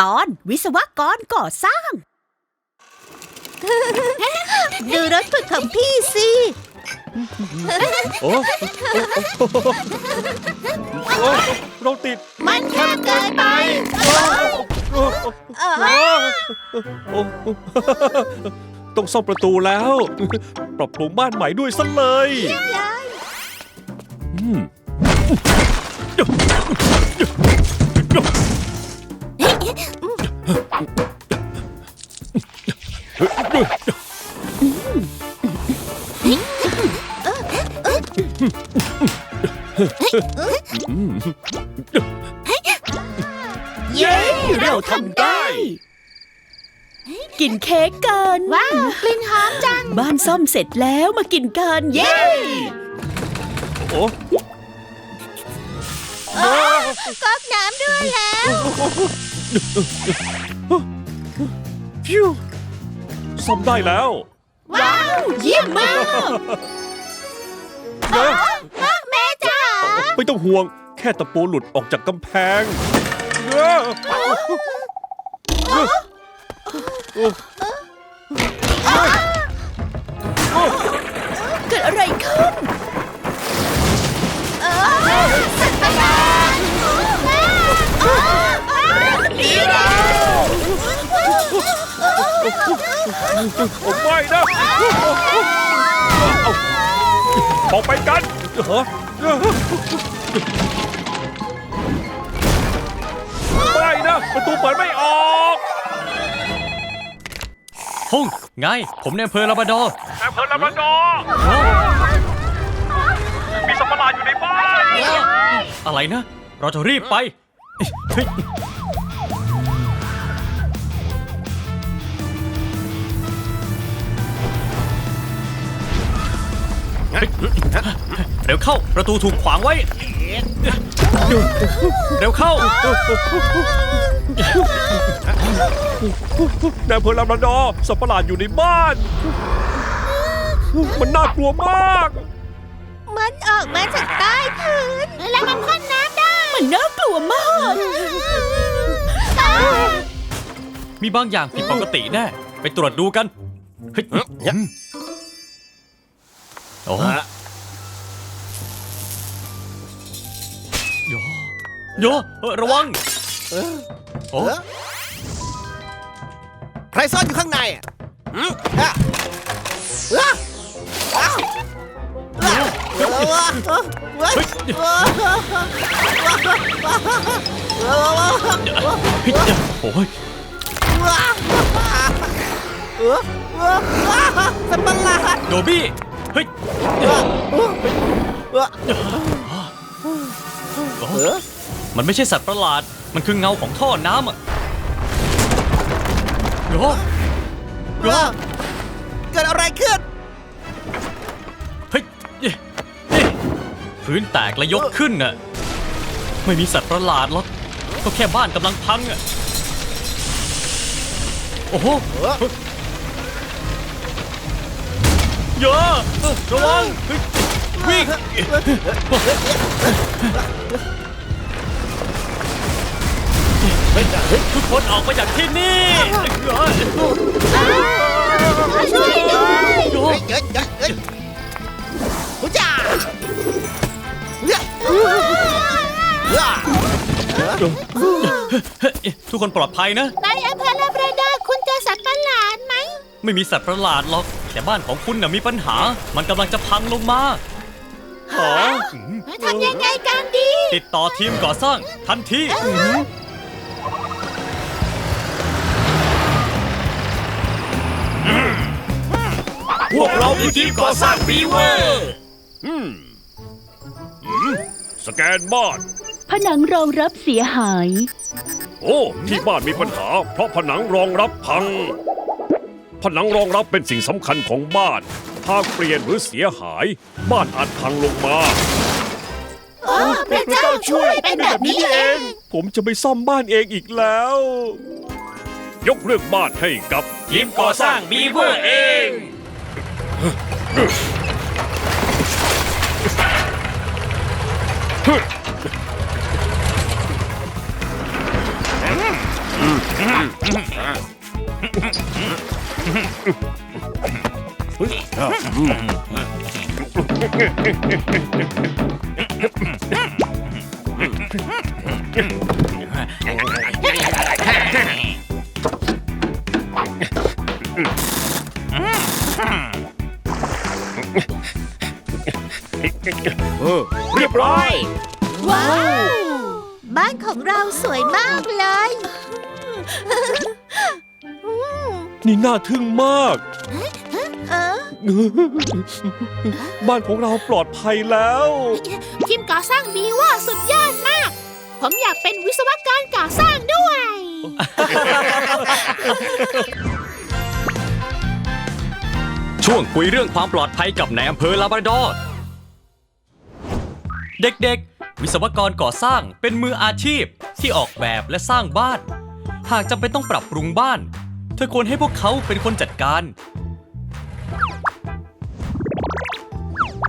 ตอนวิศวกรก่อสร้าง ดูรถฝึกของพี่สิ โอ้โอ้เราติดมันแคบเกินไป โอ้โอ้ต้องซ่อมประตูแล้ว ปรับปรุงบ้านใหม่ด้วยซะเลยอืม เย้เราทำได้ กินเค้กกันว้าวกลิ่นหอมจัง บ้านซ่อมเสร็จแล้วมากินกันเย้โอ้ก๊อกน้ำด้วยแล้วฟิวซ่อมได้แล้ว ว้าว เยี่ยมมาก นะ แม่จ๋าไม่ต้องห่วง แค่ตะปูหลุดออกจากกำแพงเออโอ้เกิดอะไรขึ้นสัตว์ประหลาดดีแล้ว โอ้ไม่นะเอา ออกไปกันเหรอไม่นะ ประตูเปิดไม่ออกพุ่งไง ผมในอำเภอลาบราดอร์อำเภอลาบราดอร์มีสัตว์ประหลาดอยู่ในบ้าน อะไรนะ เราจะรีบไปเฮ้ย เร็วเข้าประตูถูกขวางไว้ เร็วเข้าในอำเภอลาบราดอสัตว์ประหลาดอยู่ในบ้าน มันน่ากลัวมาก มันออกมาจากใต้พื้นและมันพ่นน้ำได้ มันน่ากลัวมาก มีบางอย่างผิดปกติแน่ ไปตรวจดูกันเฮ้ย โอ้โยโยเอ่อระวังโอ้ใครซ่อนอยู่ข้างในอะหืมอะอะอ้าวอะเออเออเออเฮ้ยเฮ้ยเออเออเออเฮ้ยโอ้ยเออเออสัตว์ประหลาดโดบี้เฮ้ยเออมันไม่ใช่สัตว์ประหลาด มันคือเงาของท่อน้ำอะโยโยเกิดอะไรขึ้น เฮ้ยพื้นแตกและยกขึ้นน่ะ ไม่มีสัตว์ประหลาดหรอก ก็แค่บ้านกำลังพังอะ โอ้โห เออเยอะระวังเฮ้ยวิ่งทุกคนออกมาจากที่นี่ช่วยด้วยโยเฮ้ยเฮ้ยเฮ้ยเฮ้ยหูจ่าเฮ้ยเฮ้ยทุกคนปลอดภัยนะในอำเภอลาบราดอร์คุณเจอสัตว์ประหลาดไหม ไม่มีสัตว์ประหลาดหรอก แต่บ้านของคุณน่ะมีปัญหา มันกำลังจะพังลงมาหอทำยังไงกันดี ติดต่อทีมก่อสร้างทันทีพวกเราคือทีมก่อสร้างบีเวอร์สแกนบ้าน ผนังรองรับเสียหาย โอ้ ที่บ้านมีปัญหา เพราะผนังรองรับพัง ผนังรองรับเป็นสิ่งสำคัญของบ้านถ้าเปลี่ยนหรือเสียหาย บ้านอาจพังลงมา โอ้พระเจ้าช่วยเป็นแบบนี้เอง ผมจะไปซ่อมบ้านเองอีกแล้ว ยกเรื่องบ้านให้กับ ทีมก่อสร้างบีเวอร์เองเเรียบร้อย ว้าว บ้านของเราสวยมากเลย นี่น่าทึ่งมาก เออบ้านของเราปลอดภัยแล้ว ทีมก่อสร้างมีว่าสุดยอดมาก ผมอยากเป็นวิศวกรก่อสร้างด้วย ช่วงคุยเรื่องความปลอดภัยกับนายอำเภอลาบราดอร์เด็กๆ วิศวกรก่อสร้างเป็นมืออาชีพที่ออกแบบและสร้างบ้าน หากจำเป็นต้องปรับปรุงบ้าน เธอควรให้พวกเขาเป็นคนจัดการ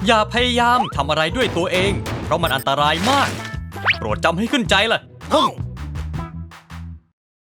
อย่าพยายามทำอะไรด้วยตัวเอง เพราะมันอันตรายมาก โปรดจำให้ขึ้นใจล่ะเอ้า